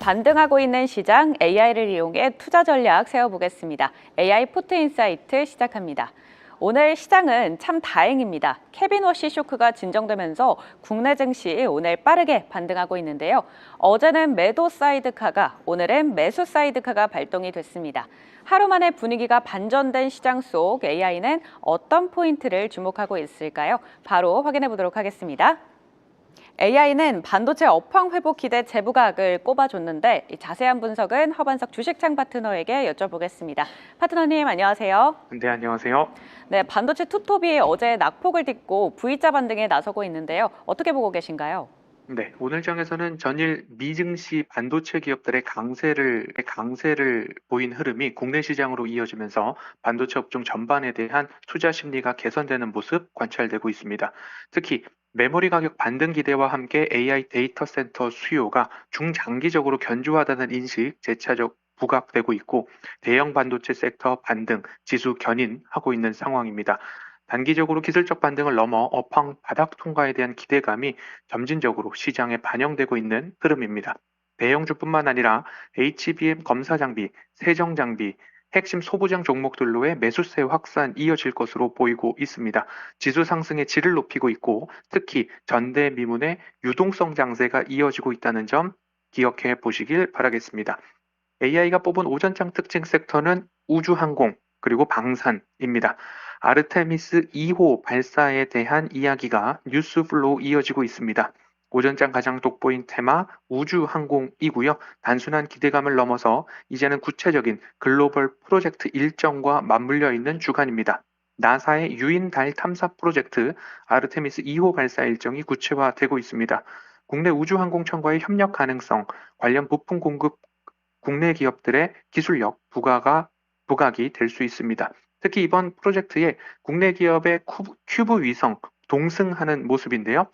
반등하고 있는 시장 AI를 이용해 투자 전략 세워보겠습니다. AI 포트 인사이트 시작합니다. 오늘 시장은 참 다행입니다. 케빈 워시 쇼크가 진정되면서 국내 증시 오늘 빠르게 반등하고 있는데요. 어제는 매도 사이드카가, 오늘은 매수 사이드카가 발동이 됐습니다. 하루 만에 분위기가 반전된 시장 속 AI는 어떤 포인트를 주목하고 있을까요? 바로 확인해 보도록 하겠습니다. AI는 반도체 업황 회복 기대 재부각을 꼽아줬는데 이 자세한 분석은 허반석 주식창 파트너에게 여쭤보겠습니다. 파트너님 안녕하세요. 네, 안녕하세요. 네, 반도체 투톱이 어제 낙폭을 딛고 V자 반등에 나서고 있는데요. 어떻게 보고 계신가요? 네, 오늘 장에서는 전일 미증시 반도체 기업들의 강세를 강세를 보인 흐름이 국내 시장으로 이어지면서 반도체 업종 전반에 대한 투자 심리가 개선되는 모습 관찰되고 있습니다. 특히 메모리 가격 반등 기대와 함께 AI 데이터 센터 수요가 중장기적으로 견조하다는 인식 재차적 부각되고 있고 대형 반도체 섹터 반등 지수 견인하고 있는 상황입니다. 단기적으로 기술적 반등을 넘어 업황 바닥 통과에 대한 기대감이 점진적으로 시장에 반영되고 있는 흐름입니다. 대형주뿐만 아니라 HBM 검사 장비, 세정 장비, 핵심 소부장 종목들로의 매수세 확산 이어질 것으로 보이고 있습니다. 지수 상승의 질을 높이고 있고 특히 전대미문의 유동성 장세가 이어지고 있다는 점 기억해 보시길 바라겠습니다. AI가 뽑은 오전장 특징 섹터는 우주항공 그리고 방산입니다. 아르테미스 2호 발사에 대한 이야기가 뉴스 플로우 이어지고 있습니다. 오전장 가장 돋보인 테마 우주항공이고요. 단순한 기대감을 넘어서 이제는 구체적인 글로벌 프로젝트 일정과 맞물려 있는 주간입니다. 나사의 유인 달 탐사 프로젝트 아르테미스 2호 발사 일정이 구체화되고 있습니다. 국내 우주항공청과의 협력 가능성, 관련 부품 공급 국내 기업들의 기술력 부가가 부각이 될 수 있습니다. 특히 이번 프로젝트에 국내 기업의 큐브, 큐브 위성 동승하는 모습인데요.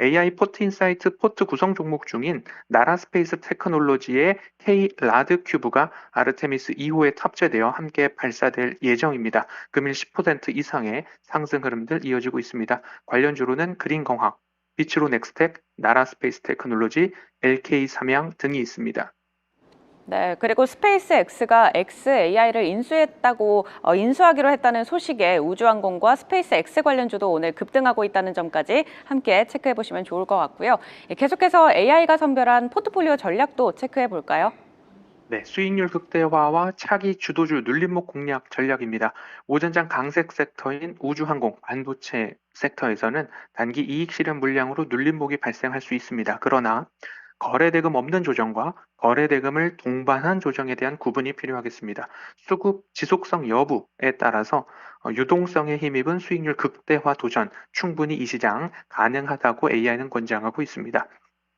AI 포트 인사이트 포트 구성 종목 중인 나라 스페이스 테크놀로지의 K 라드 큐브가 아르테미스 2호에 탑재되어 함께 발사될 예정입니다. 금일 10% 이상의 상승 흐름들 이어지고 있습니다. 관련 주로는 그린공학, 비츠로 넥스텍, 나라 스페이스 테크놀로지, LK 삼양 등이 있습니다. 네, 그리고 스페이스 X가 XAI를 인수했다고 어, 인수하기로 했다는 소식에 우주항공과 스페이스 X 관련주도 오늘 급등하고 있다는 점까지 함께 체크해 보시면 좋을 것 같고요. 예, 계속해서 AI가 선별한 포트폴리오 전략도 체크해 볼까요? 네, 수익률 극대화와 차기 주도주 눌림목 공략 전략입니다. 오전장 강색 섹터인 우주항공, 반도체 섹터에서는 단기 이익 실현 물량으로 눌림목이 발생할 수 있습니다. 그러나 거래대금 없는 조정과 거래대금을 동반한 조정에 대한 구분이 필요하겠습니다. 수급 지속성 여부에 따라서 어, 유동성에 힘입은 수익률 극대화 도전 충분히 이 시장 가능하다고 AI는 권장하고 있습니다.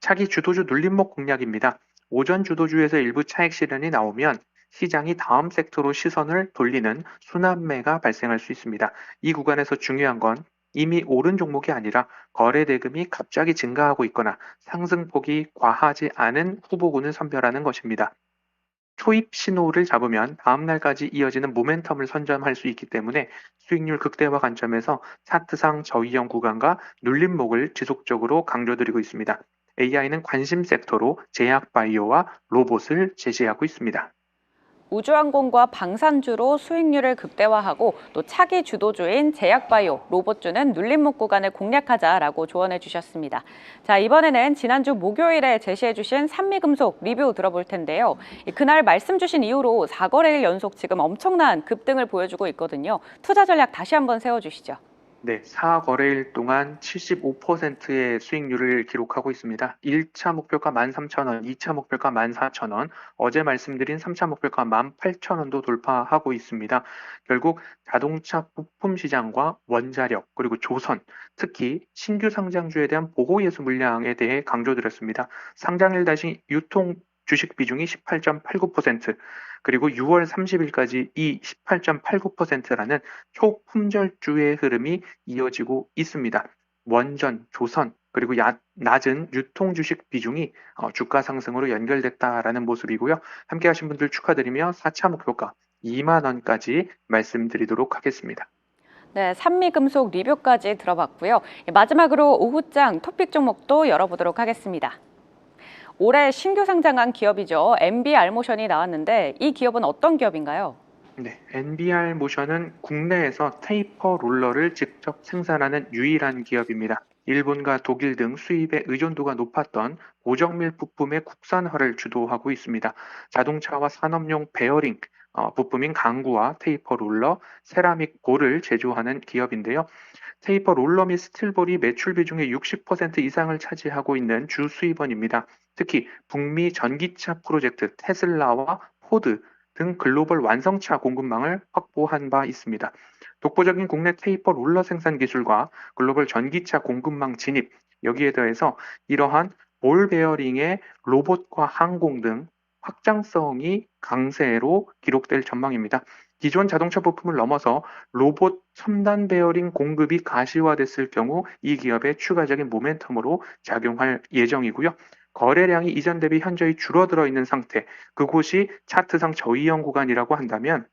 차기 주도주 눌림목 공략입니다. 오전 주도주에서 일부 차익 실현이 나오면 시장이 다음 섹터로 시선을 돌리는 순환매가 발생할 수 있습니다. 이 구간에서 중요한 건 이미 오른 종목이 아니라 거래 대금이 갑자기 증가하고 있거나 상승폭이 과하지 않은 후보군을 선별하는 것입니다. 초입 신호를 잡으면 다음 날까지 이어지는 모멘텀을 선점할 수 있기 때문에 수익률 극대화 관점에서 차트상 저위험 구간과 눌림목을 지속적으로 강조드리고 있습니다. AI는 관심 섹터로 제약 바이오와 로봇을 제시하고 있습니다. 우주항공과 방산주로 수익률을 극대화하고 또 차기 주도주인 제약바이오, 로봇주는 눌림목 구간을 공략하자라고 조언해 주셨습니다. 자, 이번에는 지난주 목요일에 제시해 주신 산미금속 리뷰 들어볼 텐데요. 그날 말씀 주신 이후로 4거래일 연속 지금 엄청난 급등을 보여주고 있거든요. 투자 전략 다시 한번 세워주시죠. 네, 4거래일 동안 75%의 수익률을 기록하고 있습니다. 1차 목표가 13,000원, 2차 목표가 14,000원, 어제 말씀드린 3차 목표가 18,000원도 돌파하고 있습니다. 결국 자동차 부품 시장과 원자력, 그리고 조선, 특히 신규 상장주에 대한 보호예수 물량에 대해 강조드렸습니다. 상장일 다시 유통 주식 비중이 18.89%, 그리고 6월 30일까지 이 18.89%라는 초품절주의 흐름이 이어지고 있습니다. 원전, 조선, 그리고 야, 낮은 유통 주식 비중이 어, 주가 상승으로 연결됐다라는 모습이고요. 함께 하신 분들 축하드리며 4차 목표가 2만 원까지 말씀드리도록 하겠습니다. 네, 산미금속 리뷰까지 들어봤고요. 마지막으로 오후장 토픽 종목도 열어보도록 하겠습니다. 올해 신규 상장한 기업이죠. MBR 모션이 나왔는데 이 기업은 어떤 기업인가요? 네, NBR 모션은 국내에서 테이퍼 롤러를 직접 생산하는 유일한 기업입니다. 일본과 독일 등 수입의 의존도가 높았던 고정밀 부품의 국산화를 주도하고 있습니다. 자동차와 산업용 베어링, 어, 부품인 강구와 테이퍼 롤러, 세라믹 볼을 제조하는 기업인데요. 테이퍼 롤러 및 스틸볼이 매출 비중의 60% 이상을 차지하고 있는 주 수입원입니다. 특히 북미 전기차 프로젝트 테슬라와 포드 등 글로벌 완성차 공급망을 확보한 바 있습니다. 독보적인 국내 테이퍼 롤러 생산 기술과 글로벌 전기차 공급망 진입, 여기에 더해서 이러한 볼 베어링의 로봇과 항공 등 확장성이 강세로 기록될 전망입니다. 기존 자동차 부품을 넘어서 로봇 첨단 베어링 공급이 가시화됐을 경우 이 기업의 추가적인 모멘텀으로 작용할 예정이고요. 거래량이 이전 대비 현저히 줄어들어 있는 상태, 그곳이 차트상 저이형 구간이라고 한다면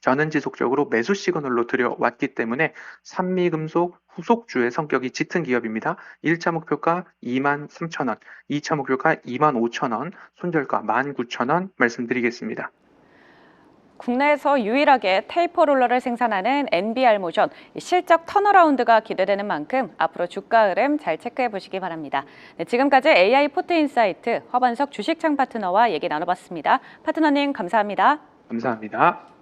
저는 지속적으로 매수 시그널로 들여왔기 때문에 산미금속 후속주의 성격이 짙은 기업입니다. 1차 목표가 2만 3천 원, 2차 목표가 2만 5천 원, 손절가 1만 9천 원 말씀드리겠습니다. 국내에서 유일하게 테이퍼 롤러를 생산하는 NBR 모션 실적 턴어라운드가 기대되는 만큼 앞으로 주가 흐름 잘 체크해 보시기 바랍니다. 네, 지금까지 AI 포트 인사이트 허반석 주식창 파트너와 얘기 나눠봤습니다. 파트너님 감사합니다. 감사합니다.